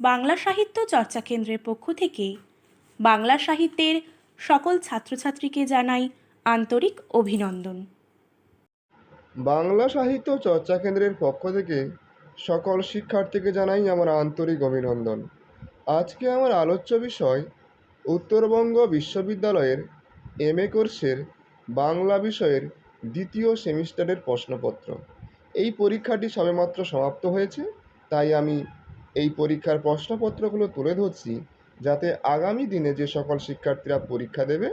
বাংলা সাহিত্য চর্চা কেন্দ্রের পক্ষ থেকে বাংলা সাহিত্যের সকল ছাত্রছাত্রীকে জানাই আন্তরিক অভিনন্দন। বাংলা সাহিত্য চর্চা কেন্দ্রের পক্ষ থেকে সকল শিক্ষার্থীকে জানাই আমার আন্তরিক অভিনন্দন। আজকে আমার আলোচ্য বিষয় উত্তরবঙ্গ বিশ্ববিদ্যালয়ের এম এ কোর্সের বাংলা বিষয়ের দ্বিতীয় সেমিস্টারের প্রশ্নপত্র। এই পরীক্ষাটি সবেমাত্র সমাপ্ত হয়েছে, তাই আমি এই পরীক্ষার প্রশ্নপত্রগুলো তুলে ধরছি যাতে আগামী দিনে যে সকল শিক্ষার্থীরা পরীক্ষা দেবে,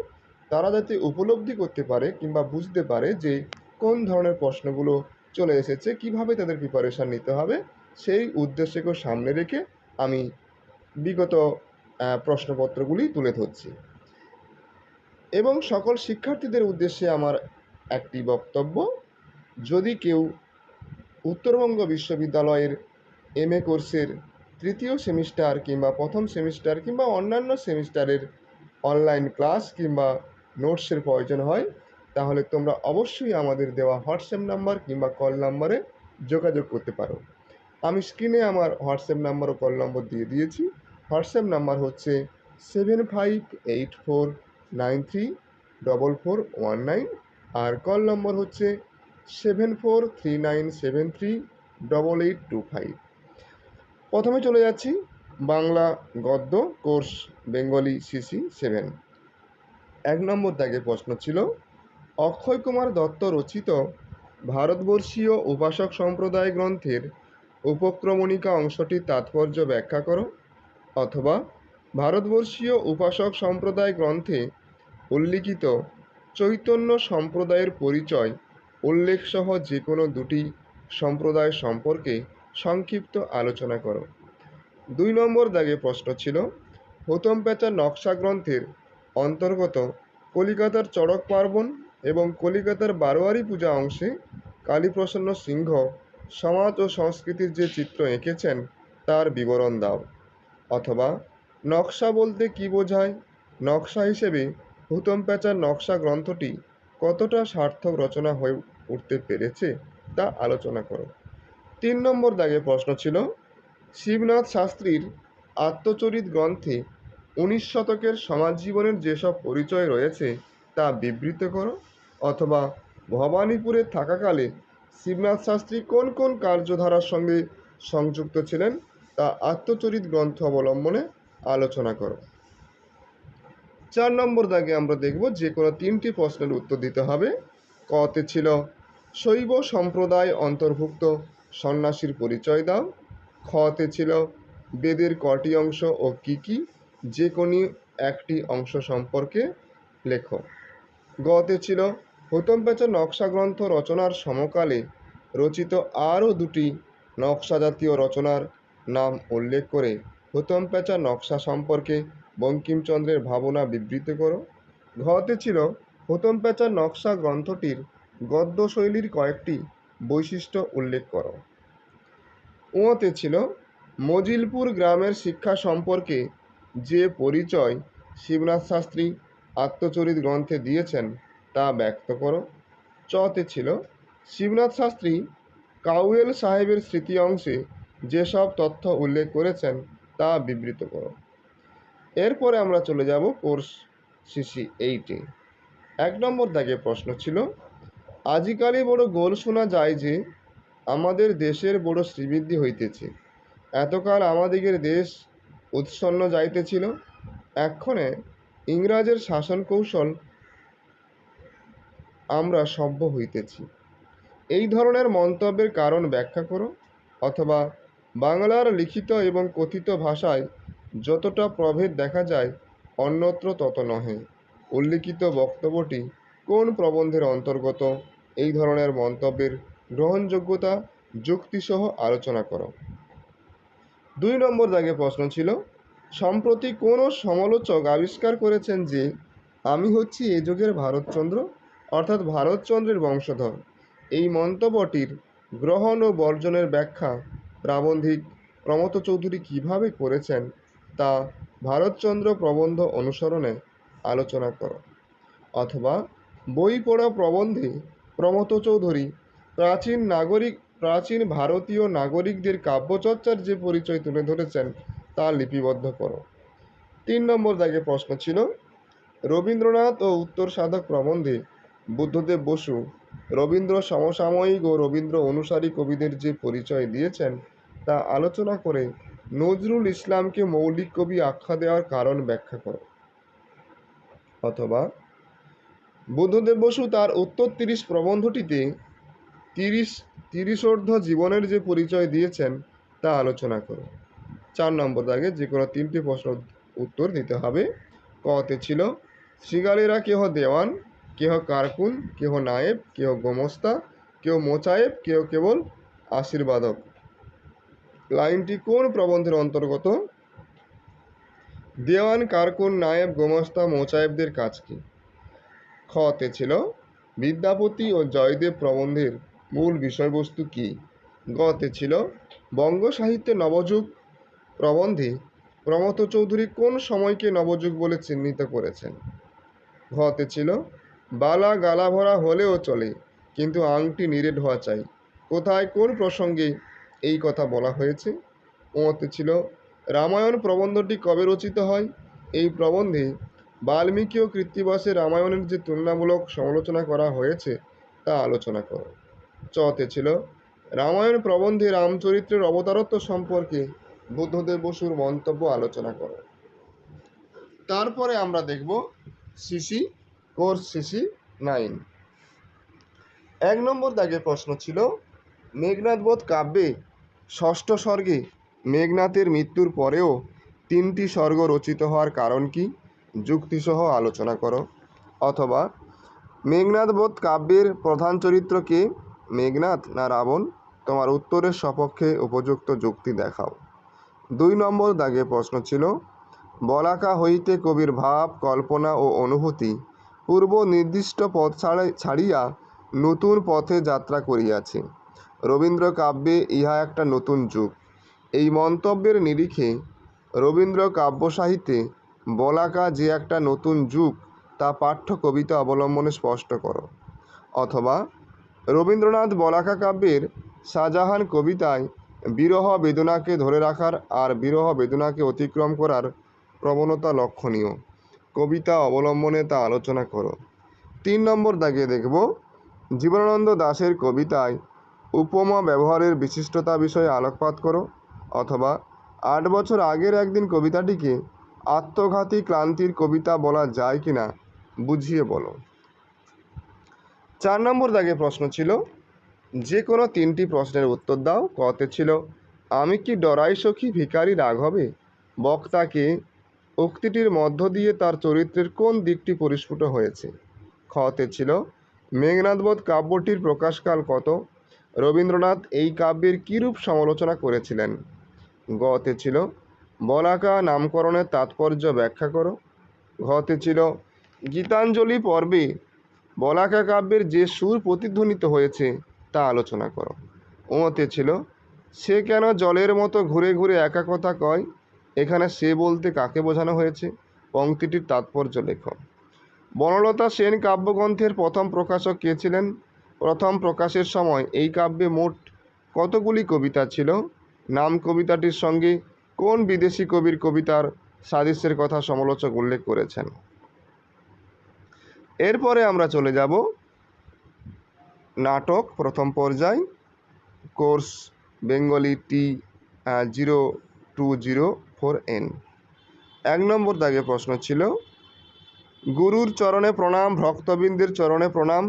তারা যাতে উপলব্ধি করতে পারে কিংবা বুঝতে পারে যে কোন ধরনের প্রশ্নগুলো চলে এসেছে, কীভাবে তাদের প্রিপারেশান নিতে হবে, সেই উদ্দেশ্যকেও সামনে রেখে আমি বিগত প্রশ্নপত্রগুলি তুলে ধরছি। এবং সকল শিক্ষার্থীদের উদ্দেশ্যে আমার একটি বক্তব্য, যদি কেউ উত্তরবঙ্গ বিশ্ববিদ্যালয়ের এম এ কোর্সের তৃতীয় সেমিস্টার কিংবা প্রথম সেমিস্টার কিংবা অন্যান্য সেমিস্টারের অনলাইন ক্লাস কিংবা নোটসের প্রয়োজন হয়, তাহলে তোমরা অবশ্যই আমাদের দেওয়া হোয়াটসঅ্যাপ নাম্বার কিংবা কল নাম্বারে যোগাযোগ করতে পারো। আমি স্ক্রিনে আমার হোয়াটসঅ্যাপ নাম্বার ও কল নম্বর দিয়ে দিয়েছি। হোয়াটসঅ্যাপ নাম্বার হচ্ছে seven five eight four nine three double four one nine আর কল নম্বর হচ্ছে seven four three nine seven three double eight two five প্রথমে চলে যাচ্ছি বাংলা গদ্য কোর্স বেঙ্গলি সিসি সেভেন। এক নম্বর দাগে প্রশ্ন ছিল, অক্ষয় কুমার দত্ত রচিত ভারতবর্ষীয় উপাসক সম্প্রদায় গ্রন্থের উপক্রমণিকা অংশটির তাৎপর্য ব্যাখ্যা করো অথবা ভারতবর্ষীয় উপাসক সম্প্রদায় গ্রন্থে উল্লিখিত চৈতন্য সম্প্রদায়ের পরিচয় উল্লেখসহ যে কোনো দুটি সম্প্রদায় সম্পর্কে সংক্ষিপ্ত আলোচনা করো। দুই নম্বর দাগে প্রশ্ন ছিল হুতম প্যাঁচা নকশা গ্রন্থের অন্তর্গত কলিকাতার চড়ক পার্বণ এবং কলিকাতার বারোয়ারি পূজা অংশে কালীপ্রসন্ন সিংহ সমাজ ও সংস্কৃতির যে চিত্র এঁকেছেন, তার বিবরণ দাও। অথবা, নকশা বলতে কি বোঝায়? নকশা হিসেবে হুতম প্যাঁচার নকশা গ্রন্থটি কতটা সার্থক রচনা হয়ে উঠতে পেরেছে, তা আলোচনা করো। তিন নম্বর দাগে প্রশ্ন ছিল, শিবনাথ শাস্ত্রীর আত্মচরিত গ্রন্থে উনিশ শতকের সমাজ জীবনের যেসব পরিচয় রয়েছে তা বিবৃত করো, অথবা ভবানীপুরে থাকাকালে শিবনাথ শাস্ত্রী কোন কোন কার্যধারার সঙ্গে সংযুক্ত ছিলেন তা আত্মচরিত গ্রন্থ অবলম্বনে আলোচনা করো। চার নম্বর দাগে আমরা দেখব যে কোনো তিনটি প্রশ্নের উত্তর দিতে হবে। কতে ছিল, শৈব সম্প্রদায় অন্তর্ভুক্ত সন্ন্যাসীর পরিচয় দাও। খতে ছিল বেদের কটি অংশ ও কি কি? যে কোনো একটি অংশ সম্পর্কে লেখো। গতে ছিল হুতম পেঁচা নকশা গ্রন্থ রচনার সমকালে রচিত আরও দুটি নকশা জাতীয় রচনার নাম উল্লেখ করে হুতম পেঁচা নকশা সম্পর্কে বঙ্কিমচন্দ্রের ভাবনা বিবৃত করো। ঘতে ছিল হুতম পেঁচা নকশা গ্রন্থটির গদ্য শৈলীর কয়েকটি বৈশিষ্ট্য উল্লেখ করো। উঁতে ছিল, মজিলপুর গ্রামের শিক্ষা সম্পর্কে যে পরিচয় শিবনাথ শাস্ত্রী আত্মচরিত গ্রন্থে দিয়েছেন, তা ব্যক্ত করো। চতে ছিল, শিবনাথ শাস্ত্রী কাউয়েল সাহেবের স্মৃতি অংশে যেসব তথ্য উল্লেখ করেছেন, তা বিবৃত করো। এরপরে আমরা চলে যাব কোর্স সিসি এইটে। এক নম্বর দাগে প্রশ্ন ছিল আজিকালি বড় গোল শোনা যায় যে, আমাদের দেশের বড় শ্রীবৃদ্ধি হইতেছে। এতকাল আমাদিগের দেশ উৎসন্ন যাইতেছিল। এক্ষণে ইংরাজের শাসন কৌশল আমরা সভ্য হইতেছি। এই ধরনের মন্তব্যের কারণ ব্যাখ্যা করো, অথবা বাংলার লিখিত এবং কথিত ভাষায় যতটা প্রভেদ দেখা যায়, অন্যত্র তত নহে। উল্লিখিত বক্তব্যটি কোন প্রবন্ধের অন্তর্গত? এই ধরনের মন্তব্যের গ্রহণযোগ্যতা যুক্তিসহ আলোচনা করো। দুই নম্বর দাগে প্রশ্ন ছিল, সম্প্রতি কোনো সমালোচক আবিষ্কার করেছেন যে আমি হচ্ছি এ যুগের ভারতচন্দ্র, অর্থাৎ ভারতচন্দ্রের বংশধর। এই মন্তব্যটির গ্রহণ ও বর্জনের ব্যাখ্যা প্রাবন্ধিক প্রমত চৌধুরী কীভাবে করেছেন তা ভারতচন্দ্র প্রবন্ধ অনুসরণে আলোচনা করো। অথবা বই পড়া প্রবন্ধে প্রমথ চৌধুরী। প্রাচীন নাগরিক, প্রাচীন ভারতীয় নাগরিকদের কাব্যচর্চার যে পরিচয় তুলে ধরেছেন, তা লিপিবদ্ধ করো। তিন নম্বর দাগে প্রশ্ন ছিল, রবীন্দ্রনাথ ও উত্তর সাধক প্রবন্ধে বুদ্ধদেব বসু, রবীন্দ্র সমসাময়িক ও রবীন্দ্র অনুসারী কবিদের যে পরিচয় দিয়েছেন, তা আলোচনা করে নজরুল ইসলামকে মৌলিক কবি আখ্যা দেওয়ার কারণ ব্যাখ্যা করো। অথবা বুদ্ধদেব বসু তার উত্তর তিরিশ প্রবন্ধটিতে তিরিশ, তিরিশোর্ধ্ব জীবনের যে পরিচয় দিয়েছেন, তা আলোচনা করো। চার নম্বর দাগে যে কোনো তিনটি প্রশ্ন উত্তর দিতে হবে। কতে ছিল শৃগালেরা কেহ দেওয়ান, কেহ কারকুন, কেহ নায়েব, কেহ গোমস্তা কেউ মোচায়েব কেউ কেবল আশীর্বাদক। লাইনটি কোন প্রবন্ধের অন্তর্গত? দেওয়ান, কারকুন, নায়েব, গোমস্তা, মোচায়েবদের কাজ কি? খতে ছিল। বিদ্যাপতি ও জয়দেব প্রবন্ধের মূল বিষয়বস্তু কি? গতে ছিল বঙ্গ সাহিত্যে নবযুগ প্রবন্ধে প্রমথ চৌধুরী কোন সময়কে নবযুগ বলে চিহ্নিত করেছেন? ঘতে ছিল বালা গালা ভরা হলেও চলে, কিন্তু আংটি নিরেট হওয়া চাই। কোথায় কোন প্রসঙ্গে এই কথা বলা হয়েছে? ওতে ছিল রামায়ণ প্রবন্ধটি কবে রচিত হয়? এই প্রবন্ধে বাল্মীকি ও কৃত্তিবাসে রামায়ণের যে তুলনামূলক সমালোচনা করা হয়েছে, তা আলোচনা করো। চতে ছিল, রামায়ণ প্রবন্ধে রামচরিত্রের অবতারত্ব সম্পর্কে বুদ্ধদেব বসুর মন্তব্য আলোচনা করো। তারপরে আমরা দেখব সিসি কোর্স সিসি নাইন। এক নম্বর দাগের প্রশ্ন ছিল মেঘনাথবোধ কাব্যে ষষ্ঠ স্বর্গে মেঘনাথের মৃত্যুর পরেও তিনটি স্বর্গ রচিত হওয়ার কারণ কি? যুক্তিসহ আলোচনা করো। অথবা মেঘনাথবোধ কাব্যের প্রধান চরিত্র কে? মেঘনাথ না রাবণ? তোমার উত্তরের সপক্ষে উপযুক্ত যুক্তি দেখাও। দুই নম্বর দাগে প্রশ্ন ছিল, বলাকা হইতে কবির ভাব, কল্পনা ও অনুভূতি পূর্ব নির্দিষ্ট পথ ছাড়া- ছাড়িয়া নতুন পথে যাত্রা করিয়াছে। রবীন্দ্র কাব্যে ইহা একটা নতুন যুগ। এই মন্তব্যের নিরিখে রবীন্দ্র কাব্য সাহিত্যে বলাকা যে একটা নতুন যুগ, তা পাঠ্য কবিতা অবলম্বনে স্পষ্ট করো। অথবা, রবীন্দ্রনাথ বলাকা কাব্যের শাহজাহান কবিতায় বিরহ বেদনাকে ধরে রাখার আর বিরহ বেদনাকে অতিক্রম করার প্রবণতা লক্ষণীয়। কবিতা অবলম্বনে তা আলোচনা করো। তিন নম্বর দাগে দেখব, জীবনানন্দ দাশের কবিতায় উপমা ব্যবহারের বিশিষ্টতা বিষয়ে আলোকপাত করো, অথবা আট বছর আগের একদিন কবিতাটিকে আত্মঘাতী ক্লান্তির কবিতা বলা যায় কিনা বুঝিয়ে বলো। চার নম্বর দাগে প্রশ্ন ছিল, যে কোনো তিনটি প্রশ্নের উত্তর দাও, কতে ছিল, আমি কি ডরাই সখী ভিখারি রাঘবে বক্তাকে উক্তিটির মধ্য দিয়ে তার চরিত্রের কোন দিকটি পরিস্ফুট হয়েছে? খতে ছিল মেঘনাথবোধ কাব্যটির প্রকাশকাল কত? রবীন্দ্রনাথ এই কাব্যের কীরূপ সমালোচনা করেছিলেন? গতে ছিল বলাকা নামকরণের তাৎপর্য ব্যাখ্যা করো। ঘতে ছিল গীতাঞ্জলি পর্বে বলাকা কাব্যের যে সুর প্রতিধ্বনিত হয়েছে তা আলোচনা করো। ওতে ছিল, সে কেন জলের মতো ঘুরে ঘুরে একা কথা কয়? এখানে সে বলতে কাকে বোঝানো হয়েছে? পংক্তিটির তাৎপর্য লেখ। বনলতা সেন কাব্যগ্রন্থের প্রথম প্রকাশক কে ছিলেন? প্রথম প্রকাশের সময় এই কাব্যে মোট কতগুলি কবিতা ছিল? নাম কবিতাটির সঙ্গে কোন বিদেশি কবির কবিতার সাদৃশ্যের কথা সমালোচক উল্লেখ করেছেন? এরপরে আমরা চলে যাব নাটক, প্রথম পর্যায়, course Bengali T zero two zero four N. এক নম্বর দাগে প্রশ্ন ছিল, গুরুর চরণে প্রণাম, ভক্তবৃন্দের চরণে প্রণাম,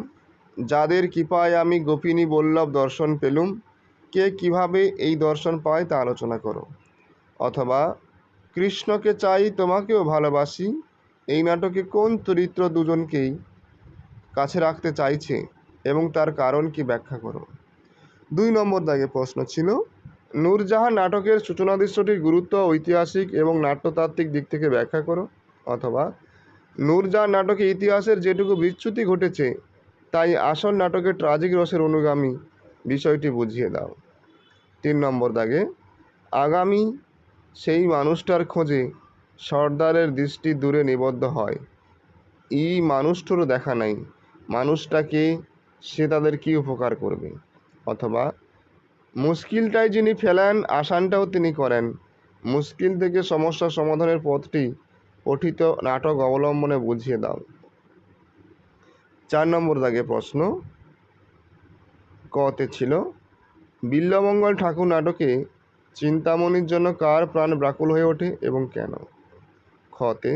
যাদের কৃপায় আমি গোপিনী বল্লভ দর্শন পেলুম, কে কীভাবে এই দর্শন পায় তা আলোচনা করো। অথবা, কৃষ্ণকে চাই তোমাকেও ভালোবাসি, এই নাটকে কোন চরিত্র দুজনকেই কাছে রাখতে চাইছে এবং তার কারণ কি ব্যাখ্যা করো? দুই নম্বর দাগে প্রশ্ন ছিল, নূরজাহান নাটকের সূচনা দৃশ্যটির গুরুত্ব, ঐতিহাসিক এবং নাট্যতাত্ত্বিক দিক থেকে ব্যাখ্যা করো, অথবা, নূরজাহান নাটকে ইতিহাসের যেটুকু বিচ্যুতি ঘটেছে, তাই আসল নাটকের ট্রাজিক রসের অনুগামী বিষয়টি বুঝিয়ে দাও। তিন নম্বর দাগে, আগামী সেই মানুষটার খোঁজে সর্দারের দৃষ্টি দূরে নিবদ্ধ হয়। এই মানুষটারও দেখা নাই। মানুষটাকে সে তাদের কী উপকার করবে? অথবা মুশকিলটাই যিনি ফেলেন, আসানটাও তিনি করেন। মুশকিল থেকে সমস্যা সমাধানের পথটি পঠিত নাটক অবলম্বনে বুঝিয়ে দাও। চার নম্বর দাগে প্রশ্ন। কতে ছিল বিল্লমঙ্গল ঠাকুর নাটকে চিন্তামণির জন্য কার প্রাণ ব্যাকুল হয়ে ওঠে এবং কেন? খতে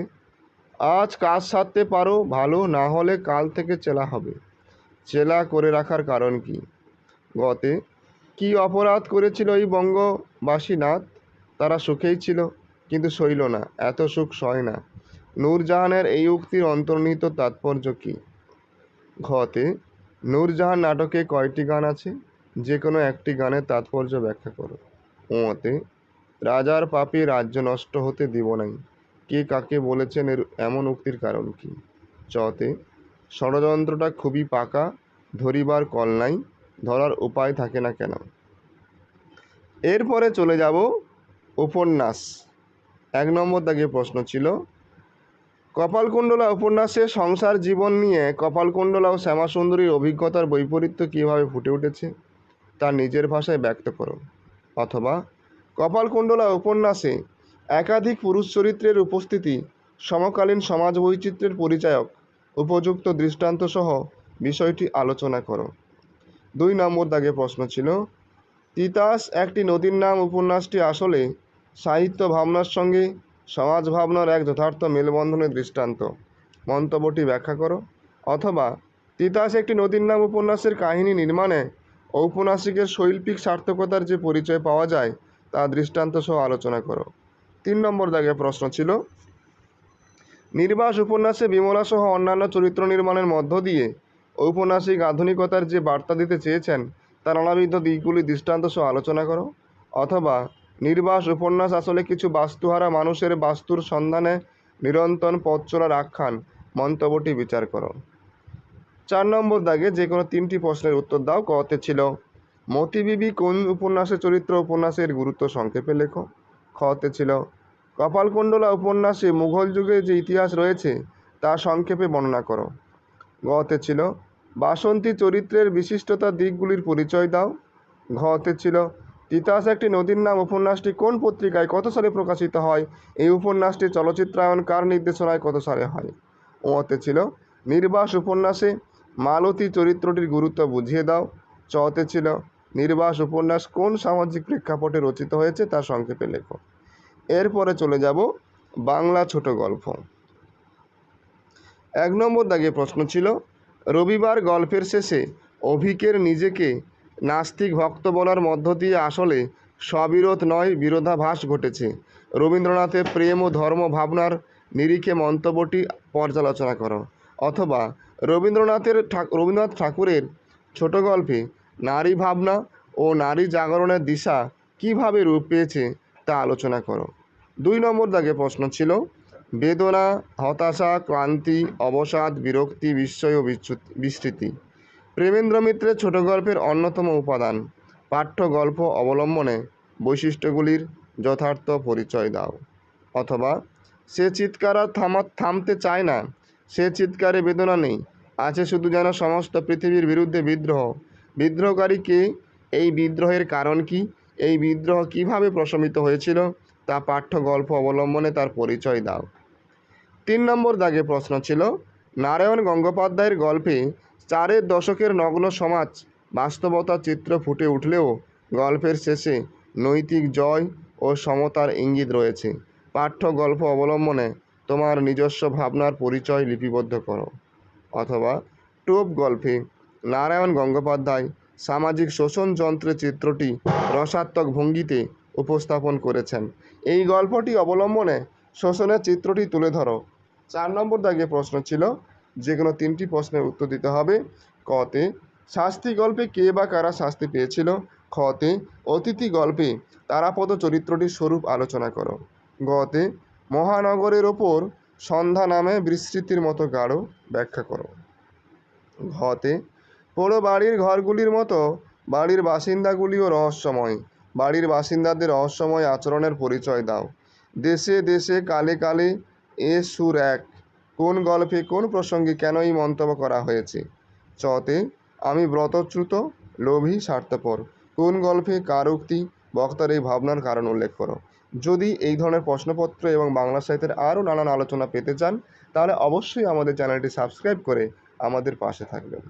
আজ কাজ সারতে পারো, ভালো, না হলে কাল থেকে চেলা হবে। চেলা করে রাখার কারণ কি? গতে কি অপরাধ করেছিল এই বঙ্গবাসী নাথ? তারা সুখেই ছিল, কিন্তু সইল না, এত সুখ সয় না। নূরজাহানের এই উক্তির অন্তর্নিহিত তাৎপর্য কি? ঘতে নূরজাহান নাটকে কয়টি গান আছে? যে কোনো একটি গানের তাৎপর্য ব্যাখ্যা করো। ওতে রাজার পাপে রাজ্য নষ্ট হতে দিব নাই। কে কাকে বলেছেন এর এমন উক্তির কারণ কি? চতে, ষড়যন্ত্রটা খুবই পাকা, ধরিবার কল নাই, ধরার উপায় থাকে না কেন? এরপরে চলে যাব উপন্যাস। এক নম্বর দাগে প্রশ্ন ছিল, কপালকুণ্ডলা উপন্যাসে সংসার জীবন নিয়ে কপালকুণ্ডলা ও শ্যামাসুন্দরীর অভিজ্ঞতার বৈপরীত্য কীভাবে ফুটে উঠেছে, তা নিজের ভাষায় ব্যক্ত করো। অথবা কপালকুণ্ডলা উপন্যাসে একাধিক পুরুষ চরিত্রের উপস্থিতি, সমকালীন সমাজ বৈচিত্র্যের পরিচায়ক, উপযুক্ত দৃষ্টান্ত সহ বিষয়টি আলোচনা করো। দুই নম্বর দাগে প্রশ্ন ছিল, তিতাস একটি নদীর নাম উপন্যাসটি আসলে সাহিত্য ভাবনার সঙ্গে সমাজ ভাবনার এক যথার্থ মেলবন্ধনের দৃষ্টান্ত। মন্তব্যটি ব্যাখ্যা করো। অথবা, তিতাস একটি নদীর নাম উপন্যাসের কাহিনী নির্মাণে ঔপন্যাসিকের শৈল্পিক সার্থকতার যে পরিচয় পাওয়া যায়, তা দৃষ্টান্ত সহ আলোচনা করো। তিন নম্বর দাগে প্রশ্ন ছিল, নির্বাস উপন্যাসে বিমলা সহ অন্যান্য চরিত্র নির্মাণের মধ্য দিয়ে ঔপন্যাসিক আধুনিকতার যে বার্তা দিতে চেয়েছেন তার নানাবিধ দিকগুলি দৃষ্টান্ত সহ আলোচনা করো। অথবা, নির্বাস উপন্যাস আসলে কিছু বাস্তুহারা মানুষের বাস্তুর সন্ধানে নিরন্তর পথ চলার আখ্যান, মন্তব্যটি বিচার করো। চার নম্বর দাগে যে কোনো তিনটি প্রশ্নের উত্তর দাও, কতে ছিল। মতি বিবি কোন উপন্যাসের চরিত্র উপন্যাসের গুরুত্ব সংক্ষেপে লেখো। খতে ছিল, কপালকুণ্ডলা উপন্যাসে মুঘল যুগের যে ইতিহাস রয়েছে, তা সংক্ষেপে বর্ণনা করো। গতে ছিল, বাসন্তী চরিত্রের বিশিষ্টতা দিকগুলির পরিচয় দাও। ঘতে ছিল, তিতাস একটি নদীর নাম উপন্যাসটি কোন পত্রিকায় কত সালে প্রকাশিত হয়, এই উপন্যাসটি চলচ্চিত্রায়ন কার নির্দেশনায় কত সালে হয়। ওতে ছিল, নির্বাস উপন্যাসে মালতী চরিত্রটির গুরুত্ব বুঝিয়ে দাও। চতে ছিল, নির্বাস উপন্যাস কোন সামাজিক প্রেক্ষাপটে রচিত হয়েছে তা সংক্ষেপে লেখো। এরপরে চলে যাব বাংলা ছোট গল্প। এক নম্বর দাগে প্রশ্ন ছিল, রবিবার গল্পের শেষে অভিকের নিজেকে নাস্তিক ভক্ত বলার মধ্য দিয়ে আসলে স্ববিরোধ নয়, বিরোধাভাস ঘটেছে। রবীন্দ্রনাথের প্রেম ও ধর্ম ভাবনার নিরিখে মন্তব্যটি পর্যালোচনা করো, অথবা রবীন্দ্রনাথের রবীন্দ্রনাথ ঠাকুরের ছোট গল্পে নারী ভাবনা ও নারী জাগরণের দিশা কীভাবে রূপ পেয়েছে তা আলোচনা করো। দুই নম্বর দাগে প্রশ্ন ছিল, বেদনা, হতাশা, ক্লান্তি, অবসাদ, বিরক্তি, বিস্ময় ও বিস্মৃতি প্রেমেন্দ্র মিত্রের ছোট গল্পের অন্যতম উপাদান, পাঠ্য গল্প অবলম্বনে বৈশিষ্ট্যগুলির যথার্থ পরিচয় দাও। অথবা, সে চিৎকার আর থামা থামতে চায় না, সে চিৎকারে বেদনা নেই আছে শুধু যেন সমস্ত পৃথিবীর বিরুদ্ধে বিদ্রোহ। বিদ্রোহকারী কে? এই বিদ্রোহের কারণ কি? এই বিদ্রোহ কীভাবে প্রশমিত হয়েছিল? তা পাঠ্য গল্প অবলম্বনে তার পরিচয় দাও। তিন নম্বর দাগে প্রশ্ন ছিল, নারায়ণ গঙ্গোপাধ্যায়ের গল্পে চারের দশকের নগ্ন সমাজ বাস্তবতার চিত্র ফুটে উঠলেও গল্পের শেষে নৈতিক জয় ও সমতার ইঙ্গিত রয়েছে। পাঠ্য গল্প অবলম্বনে তোমার নিজস্ব ভাবনার পরিচয় লিপিবদ্ধ করো। অথবা টোপ গল্পে। নারায়ণ গঙ্গোপাধ্যায় সামাজিক শোষণ যন্ত্রের চিত্রটি রসাত্মক ভঙ্গিতে উপস্থাপন করেছেন। এই গল্পটি অবলম্বনে শোষণের চিত্রটি তুলে ধরো। চার নম্বর দাগে প্রশ্ন ছিল যে কোনো তিনটি প্রশ্নের উত্তর দিতে হবে। কতে, শাস্তি গল্পে কে বা কারা শাস্তি পেয়েছিল? খতে, অতিথি গল্পে তারাপদ চরিত্রটির স্বরূপ আলোচনা করো। গতে, মহানগরের ওপর সন্ধ্যা নামে বিস্মৃতির মতো গাঢ় ব্যাখ্যা করো। ঘতে, পোড়ো বাড়ির ঘরগুলির মতো, বাড়ির বাসিন্দাগুলিও রহস্যময়। বাড়ির বাসিন্দাদের রহস্যময় আচরণের পরিচয় দাও। দেশে দেশে, কালে কালে এ সুর এক। কোন গল্পে, কোন প্রসঙ্গে কেন এই মন্তব্য করা হয়েছে? চতে, আমি ব্রতচ্যুত, লোভী, স্বার্থপর। কোন গল্পে কার উক্তি বক্তার এই ভাবনার কারণ উল্লেখ করো। যদি এই ধরনের প্রশ্নপত্র এবং বাংলা সাহিত্যের আরও নানান আলোচনা পেতে চান, তাহলে অবশ্যই আমাদের চ্যানেলটি সাবস্ক্রাইব করে আমাদের পাশে থাকবেন।